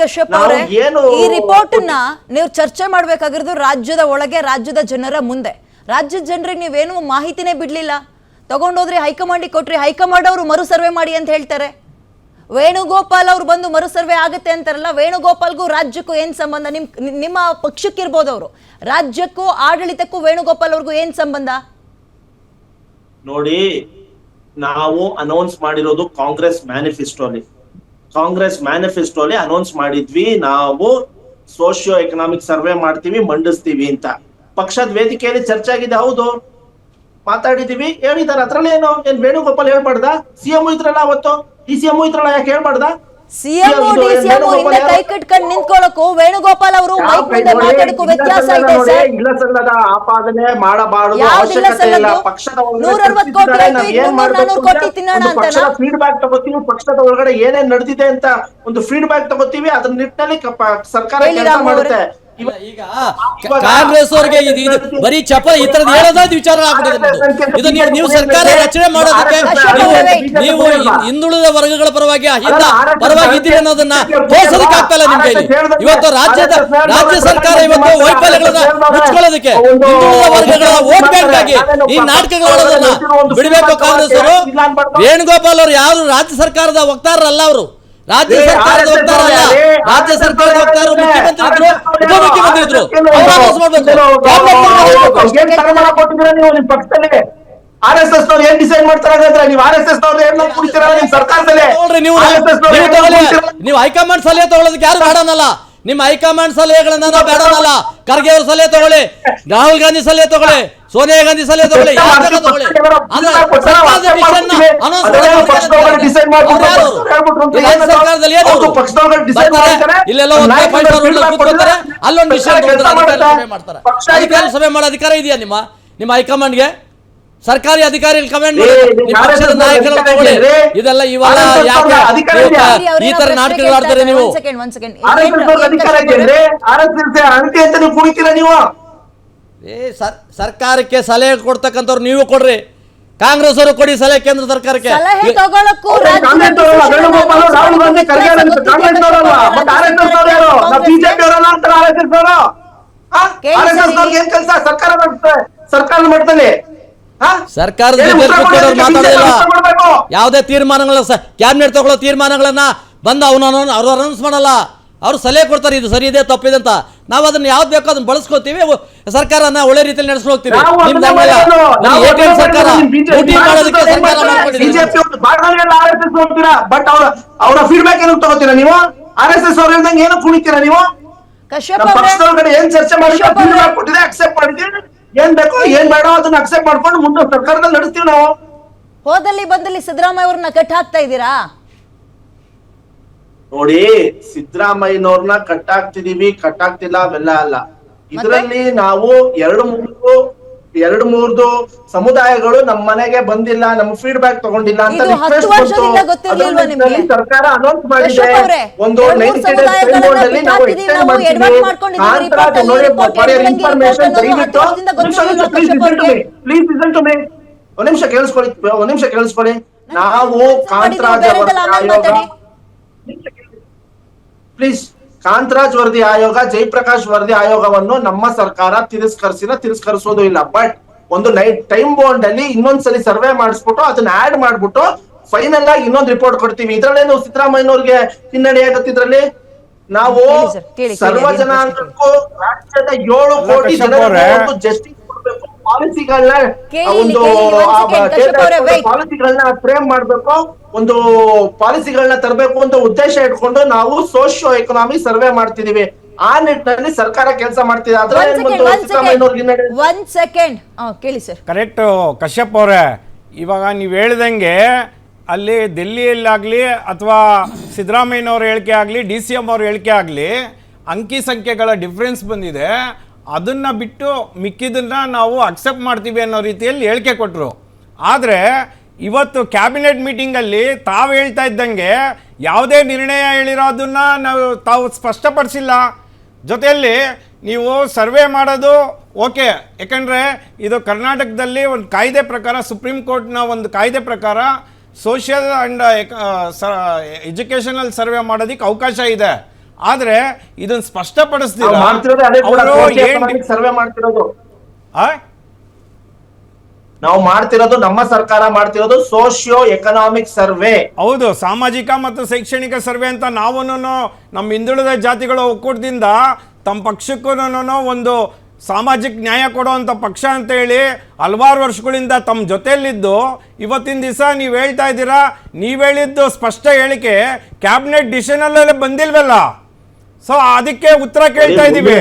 ಕಶ್ಯಪ್ ಅವರೇ ಈ ರಿಪೋರ್ಟ್ನ ನೀವು ಚರ್ಚೆ ಮಾಡ್ಬೇಕಾಗಿರೋದು ರಾಜ್ಯದ ಒಳಗೆ ರಾಜ್ಯದ ಜನರ ಮುಂದೆ. ರಾಜ್ಯದ ಜನರಿಗೆ ನೀವೇನು ಮಾಹಿತಿನೇ ಬಿಡ್ಲಿಲ್ಲ. ತಗೊಂಡೋದ್ರಿ ಹೈಕಮಾಂಡ್ ಕೊಟ್ರಿ ಹೈಕಮಾಂಡ್ ಅವರು ಮರು ಸರ್ವೆ ಮಾಡಿ ಅಂತ ಹೇಳ್ತಾರೆ. ವೇಣುಗೋಪಾಲ್ ಅವ್ರು ಬಂದು ಮರು ಸರ್ವೆ ಆಗುತ್ತೆ ಅಂತಾರಲ್ಲ ವೇಣುಗೋಪಾಲ್ಗೂ ರಾಜ್ಯಕ್ಕೂ ಏನ್ ಸಂಬಂಧ? ನಿಮ್ ನಿಮ್ಮ ಪಕ್ಷಕ್ಕಿರ್ಬೋದು ಅವರು. ರಾಜ್ಯಕ್ಕೂ ಆಡಳಿತಕ್ಕೂ ವೇಣುಗೋಪಾಲ್ ಅವ್ರಿಗೂ ಏನ್ ಸಂಬಂಧ? ನೋಡಿ ನಾವು ಅನೌನ್ಸ್ ಮಾಡಿರೋದು ಕಾಂಗ್ರೆಸ್ ಮ್ಯಾನಿಫೆಸ್ಟೋಲಿ. ಕಾಂಗ್ರೆಸ್ ಮ್ಯಾನಿಫೆಸ್ಟೋಲಿ ಅನೌನ್ಸ್ ಮಾಡಿದ್ವಿ, ನಾವು ಸೋಶಿಯೋ ಎಕನಾಮಿಕ್ ಸರ್ವೆ ಮಾಡ್ತೀವಿ, ಮಂಡಿಸ್ತೀವಿ ಅಂತ. ಪಕ್ಷದ ವೇದಿಕೆಯಲ್ಲಿ ಚರ್ಚೆ ಆಗಿದೆ, ಹೌದು. ಮಾತಾಡಿದೀವಿ, ಹೇಳಿದಾರೆ ಅದ್ರಲ್ಲಿ ಏನು ವೇಣುಗೋಪಾಲ್ ಹೇಳ್ಬಾರ್ದ? ಸಿಎಂ ಇದ್ರಲ್ಲ ಅವತ್ತು? ಈ ಸಿ ಎಂ ಇದ್ರಲ್ಲ ಯಾಕೆ ಹೇಳ್ಬಾರ್ದ? ಸಿಎಂ ಹಿಂದೆ? ಕೈ ಕಟ್ಕೊಂಡು ನಿಂತ್ಕೊಳ್ಳೋಕು. ವೇಣುಗೋಪಾಲ್ ಅವರು ಮೈಕ್ ಮುಂದೆ ಮಾತಾಡಕ್ಕೂ ವ್ಯತ್ಯಾಸ ಇದೆ ಸರ್. ಇಲ್ಲ ಸಲ್ಲದ ಆಪಾದನೆ ಮಾಡಬಾರದು ಅವಶ್ಯಕತೆ ಇಲ್ಲ? ಪಕ್ಷದ ಪಕ್ಷದ? ಫೀಡ್ಬ್ಯಾಕ್ ತಗೋತೀವಿ ಪಕ್ಷದ ಒಳಗಡೆ ಏನೇನ್ ನಡೆದಿದೆ ಅಂತ ಒಂದು ಫೀಡ್ಬ್ಯಾಕ್ ತಗೋತೀವಿ ಅದ್ರ ನಿಟ್ಟಿನಲ್ಲಿ ಸರ್ಕಾರ ಮಾಡುತ್ತೆ. ಈಗ ಕಾಂಗ್ರೆಸ್ ಅವ್ರಿಗೆ ಇದು ಬರೀ ಚಪ ಈ ತರದ್ ಹೇಳೋದಾದ್ ವಿಚಾರ ಆಗ್ಬಿಟ್ಟಿದೆ. ಇದು ನೀವು ನೀವು ಸರ್ಕಾರ ರಚನೆ ಮಾಡೋದಕ್ಕೆ ನೀವು ನೀವು ಹಿಂದುಳಿದ ವರ್ಗಗಳ ಪರವಾಗಿ ಅಹಿಂದ ಪರವಾಗಿ ಇದ್ದೀರಿ ಅನ್ನೋದನ್ನ ತೋರಿಸೋದಕ್ಕೆ ಆಗ್ತಾ ಇಲ್ಲ ನಿಮ್ ಕೈಲಿ ಇವತ್ತು ರಾಜ್ಯದ ರಾಜ್ಯ ಸರ್ಕಾರ ಇವತ್ತು ವೈಫಲ್ಯಗಳನ್ನ ಮುಚ್ಕೊಳ್ಳೋದಕ್ಕೆ. ಹಿಂದುಳಿದ ವರ್ಗಗಳ ವೋಟ್ ಬ್ಯಾಂಕ್ ಆಗಿ ಈ ನಾಟಕಗಳನ್ನ ಬಿಡಬೇಕು ಕಾಂಗ್ರೆಸ್ ಅವರು ವೇಣುಗೋಪಾಲ್ ಅವರು ಯಾರು ರಾಜ್ಯ ಸರ್ಕಾರದ ವಕ್ತಾರರಲ್ಲ ಅವರು? ರಾಜ್ಯ ಸರ್ಕಾರದ RSS ವಕ್ತಾರ ಅಲ್ಲ ರಾಜ್ಯ ಸರ್ಕಾರದ ವಕ್ತಾರ ಅವ್ರೇ, ಮುಖ್ಯಮಂತ್ರಿ ಇದ್ರು RSS ಉಪಮುಖ್ಯಮಂತ್ರಿ ಇದ್ರು ಪಕ್ಷದಲ್ಲಿ ಆರ್ ಎಸ್ ಎಸ್ ನವ್ರು ಏನ್ ಡಿಸೈಡ್ ಮಾಡ್ತಾರೆ ಹಾಗಾದ್ರೆ ನೀವು ಆರ್ ಎಸ್ ಎಸ್ ನವ್ರು ಏನ್ ಕುಡಿತೀರಾ ನಿಮ್ ಸರ್ಕಾರದಲ್ಲಿ ನೀವು ಹೈಕಮಾಂಡ್ ಸಲಹೆ ತಗೊಳ್ಳೋದಕ್ಕೆ ಯಾರು ಬೇಡನಲ್ಲ ನಿಮ್ಮ ಹೈಕಮಾಂಡ್ ಸಲಹೆಗಳನ್ನ ಬೇಡನಲ್ಲ ಖರ್ಗೆ ಅವ್ರ ಸಲಹೆ ತಗೊಳ್ಳಿ ರಾಹುಲ್ ಗಾಂಧಿ ಸಲಹೆ ತಗೊಳ್ಳಿ ಸೋನಿಯಾ ಗಾಂಧಿ ಸಲಹೆ ತಗೊಳ್ಳಿ ಇಲ್ಲೆಲ್ಲ ಅಲ್ಲೊಂದು ವಿಷಯ ಅಧಿಕಾರಿ ಸಭೆ ಮಾಡ್ತಾರೆ. ಅಧಿಕಾರಿ ಸಭೆ ಮಾಡೋ ಅಧಿಕಾರ ಇದೆಯಾ ನಿಮ್ಮ? ನಿಮ್ಮ ಹೈಕಮಾಂಡ್ಗೆ? ಸರ್ಕಾರಿ ಅಧಿಕಾರಿ ಕಮೆಂಟ್ ಮಾಡಿ ಪಕ್ಷದ ನಾಯಕರು ಅಧಿಕಾರ ತಗೊಳ್ಳಿ. ಇದೆ? ಇದೆಲ್ಲ ಇವಾಗ ಯಾಕೆ ಈ ತರ ನಾಟಕಗಳು ಆಡ್ತಾರೆ ನೀವು? ಏ ಸರ್ ಸರ್ಕಾರಕ್ಕೆ ಸಲಹೆ ಕೊಡ್ತಕ್ಕಂಥವ್ರು ನೀವು ಕೊಡ್ರಿ. ಕಾಂಗ್ರೆಸ್ ಅವರು ಕೊಡಿ ಸಲಹೆ ಕೇಂದ್ರ ಸರ್ಕಾರಕ್ಕೆ ಸಲಹೆ ತಗೊಳಕ್ಕೂ ಸರ್ಕಾರ ಮಾಡ್ತಾರೆ ಸರ್ಕಾರದ ಮಾತಾಡಲಿಲ್ಲ. ಯಾವುದೇ ತೀರ್ಮಾನಗಳ ಕ್ಯಾಬಿನೆಟ್ ತಗೊಳ್ಳೋ ತೀರ್ಮಾನಗಳನ್ನ ಬಂದು ಅವನ ಅವ್ರು ಅನೌನ್ಸ್ ಮಾಡಲ್ಲ. ಅವ್ರು ಸಲಹೆ ಕೊಡ್ತಾರೆ ಇದು ಸರಿ ಇದೆ ತಪ್ಪಿದೆ ಅಂತ. ನಾವು ಅದನ್ನ ಯಾವ್ದು ಬೇಕೋ ಅದನ್ನ ಬಳಸ್ಕೋತೀವಿ ಸರ್ಕಾರನ ಒಳ್ಳೆ ರೀತಿಯಲ್ಲಿ ನಡೆಸ್ಕೊಂಡು ಹೋಗ್ತೀವಿ ಸರ್ಕಾರ ಬಟ್ ಅವ್ರ ಅವರ ಫೀಡ್ಬ್ಯಾಕ್ ಏನು ತಗೋತೀರಾ ನೀವು ಆರ್ ಎಸ್ ಎಸ್ ಅವ್ರ ಹೇಳ್ದಂಗೆ ಏನು ಕುಣಿತೀರಾ ನೀವು? ಪಕ್ಷದೊಳಗಡೆ ಏನ್ ಚರ್ಚೆ ಮಾಡಿ ಕಶ್ಯಪ್ ಅವ್ರೆ. ಫೀಡ್ಬ್ಯಾಕ್ ಕೊಟ್ಟಿದೆ ಅಕ್ಸೆಪ್ಟ್ ಮಾಡಿದ್ವಿ. ಏನ್ ಬೇಕೋ ಏನ್ ಬೇಡ ಅದನ್ನ ಅಕ್ಸೆಪ್ಟ್ ಮಾಡ್ಕೊಂಡು ಮುಂದೆ ಸರ್ಕಾರದಲ್ಲಿ ನಡೆಸ್ತೀವಿ ನಾವು. ಹೋದಲ್ಲಿ ಬಂದಲ್ಲಿ ಸಿದ್ದರಾಮಯ್ಯ ಅವ್ರನ್ನ ಕಟ್ ಹಾಕ್ತಾ ಇದ್ದೀರಾ? ನೋಡಿ ಸಿದ್ದರಾಮಯ್ಯನವ್ರನ್ನ ಕಟ್ಟಾಕ್ತಿದೀವಿ ಕಟ್ಟಾಕ್ತಿಲ್ಲ ಅವೆಲ್ಲ ಅಲ್ಲ ಇದರಲ್ಲಿ ನಾವು ಎರಡು ಮೂರು ಎರಡು ಮೂರ್ದು ಸಮುದಾಯಗಳು ನಮ್ಮ ಮನೆಗೆ ಬಂದಿಲ್ಲ ನಮ್ಮ ಫೀಡ್ಬ್ಯಾಕ್ ತಗೊಂಡಿಲ್ಲ ಅಂತ? ಸರ್ಕಾರ ಅನೌನ್ಸ್ ಮಾಡಿದೆ ಒಂದು ಇನ್ಫಾರ್ಮೇಶನ್ ದಯವಿಟ್ಟು ಪ್ಲೀಸ್. ಒಂದ್ ನಿಮಿಷ ಕೇಳಿಸ್ಕೊಳ್ಳಿ ಒಂದ್ ನಿಮಿಷ ಕೇಳಿಸ್ಕೊಳ್ಳಿ ನಾವು ಕಾಂತರಾಜ್ ಅವರ. ಪ್ಲೀಸ್ ಕಾಂತರಾಜ್ ವರದಿ ಆಯೋಗ ಜಯಪ್ರಕಾಶ್ ವರದಿ ಆಯೋಗವನ್ನು ನಮ್ಮ ಸರ್ಕಾರ ತಿರಸ್ಕರಿಸಿಲ್ಲ ತಿರಸ್ಕರಿಸೋದು ಇಲ್ಲ. ಬಟ್ ಒಂದು ನೈಟ್ ಟೈಮ್ ಬಾಂಡ್ ಅಲ್ಲಿ ಇನ್ನೊಂದ್ಸಲಿ ಸರ್ವೆ ಮಾಡಿಸ್ಬಿಟ್ಟು ಅದನ್ನ ಆಡ್ ಮಾಡ್ಬಿಟ್ಟು ಫೈನಲ್ ಆಗಿ ಇನ್ನೊಂದು ರಿಪೋರ್ಟ್ ಕೊಡ್ತೀವಿ. ಇದ್ರಲ್ಲೇನು ಸಿದ್ದರಾಮಯ್ಯನವ್ರಿಗೆ ಹಿನ್ನಡೆ ನಾವು sir, ಕೇಳಿ, ಕೇಳಿ, ಸರ್ವ ಜನಾಂಗಕ್ಕೂ ರಾಜ್ಯದ ಏಳು ಕೋಟಿ ಜನ ಜನರಿಗೆ ಒಂದು ಜಸ್ಟಿಸ್ ಪಾಲಿಸಿಗಳನ್ನ ಒಂದು. ಪಾಲಿಸಿಗಳನ್ನ ಫ್ರೇಮ್ ಮಾಡ್ಬೇಕು ಒಂದು ಪಾಲಿಸಿಗಳನ್ನ ತರಬೇಕು ಅಂತ ಉದ್ದೇಶ ಇಟ್ಕೊಂಡು ನಾವು ಸೋಶಿಯೋ ಎಕನಾಮಿ ಸರ್ವೆ ಮಾಡ್ತಿದೀವಿ. ಆ ನಿಟ್ಟಿನಲ್ಲಿ ಸರ್ಕಾರ ಕೆಲಸ ಮಾಡ್ತಿದೆ. ಒಂದ್ ಸೆಕೆಂಡ್ ಕೇಳಿ ಸರ್ ಕರೆಕ್ಟು ಕಶ್ಯಪ್ ಅವರೇ. ಇವಾಗ ನೀವು ಹೇಳ್ದಂಗೆ ಅಲ್ಲಿ ದೆಲ್ಲಿಯಲ್ಲಾಗಲಿ ಅಥವಾ ಸಿದ್ದರಾಮಯ್ಯನವ್ರ ಹೇಳಿಕೆ ಆಗಲಿ ಡಿ ಸಿ ಎಂ ಅವ್ರ ಹೇಳಿಕೆ ಆಗಲಿ ಅಂಕಿ ಸಂಖ್ಯೆಗಳ ಡಿಫ್ರೆನ್ಸ್ ಬಂದಿದೆ. ಅದನ್ನು ಬಿಟ್ಟು ಮಿಕ್ಕಿದ್ದನ್ನ ನಾವು ಅಕ್ಸೆಪ್ಟ್ ಮಾಡ್ತೀವಿ ಅನ್ನೋ ರೀತಿಯಲ್ಲಿ ಹೇಳಿಕೆ ಕೊಟ್ಟರು ಆದರೆ ಇವತ್ತು ಕ್ಯಾಬಿನೆಟ್ ಮೀಟಿಂಗಲ್ಲಿ ತಾವು ಹೇಳ್ತಾ ಇದ್ದಂಗೆ ಯಾವುದೇ ನಿರ್ಣಯ ಹೇಳಿರೋದನ್ನ ನಾವು ತಾವು ಸ್ಪಷ್ಟಪಡಿಸಿಲ್ಲ. ಜೊತೆಯಲ್ಲಿ ನೀವು ಸರ್ವೆ ಮಾಡೋದು ಓಕೆ. ಯಾಕಂದರೆ ಇದು ಕರ್ನಾಟಕದಲ್ಲಿ ಒಂದು ಕಾಯ್ದೆ ಪ್ರಕಾರ, ಸುಪ್ರೀಂ ಕೋರ್ಟ್ನ ಒಂದು ಕಾಯ್ದೆ ಪ್ರಕಾರ ಸೋಷಿಯಲ್ ಆ್ಯಂಡ್ ಎಜುಕೇಷನಲ್ ಸರ್ವೆ ಮಾಡೋದಕ್ಕೆ ಅವಕಾಶ ಇದೆ. ಆದ್ರೆ ಇದನ್ನ ಸ್ಪಷ್ಟಪಡಿಸ್ತೀವಿ ಸ್ಪಷ್ಟಪಡಿಸ್ತೀರಾ ಮಾಡ್ತಿರೋದು ಅವರು ಏನ್ ಸರ್ವೆ ಮಾಡ್ತಿರೋದು. ಆ? ನಾವು ಮಾಡ್ತಿರೋದು ನಮ್ಮ ಸರ್ಕಾರ ಮಾಡ್ತಿರೋದು ಸೋಶಿಯೋ ಎಕನಾಮಿಕ್ ಸರ್ವೆ. ಹೌದು ಸಾಮಾಜಿಕ ಮತ್ತು ಶೈಕ್ಷಣಿಕ ಸರ್ವೆ ಅಂತ ನಾವು ನಮ್ಮ ಹಿಂದುಳಿದ ಜಾತಿಗಳ ಒಕ್ಕೂಟದಿಂದ ತಮ್ಮ ಪಕ್ಷಕ್ಕೂ ಒಂದು ಸಾಮಾಜಿಕ ನ್ಯಾಯ ಕೊಡುವಂಥ ಪಕ್ಷ ಅಂತ ಹೇಳಿ ಹಲವಾರು ವರ್ಷಗಳಿಂದ ತಮ್ಮ ಜೊತೆಯಲ್ಲಿದ್ದು ಇವತ್ತಿನ ದಿವಸ ನೀವು ಹೇಳ್ತಾ ಇದ್ದೀರಾ ನೀವು ಹೇಳಿದ್ದು ಸ್ಪಷ್ಟ ಹೇಳಿಕೆ ಕ್ಯಾಬಿನೆಟ್ ಡಿಸಿಷನಲ್ಲೇ ಬಂದಿಲ್ವಲ್ಲ? ಸೊ ಅದಕ್ಕೆ ಉತ್ತರ ಕೇಳ್ತಾ ಇದ್ದೀವಿ.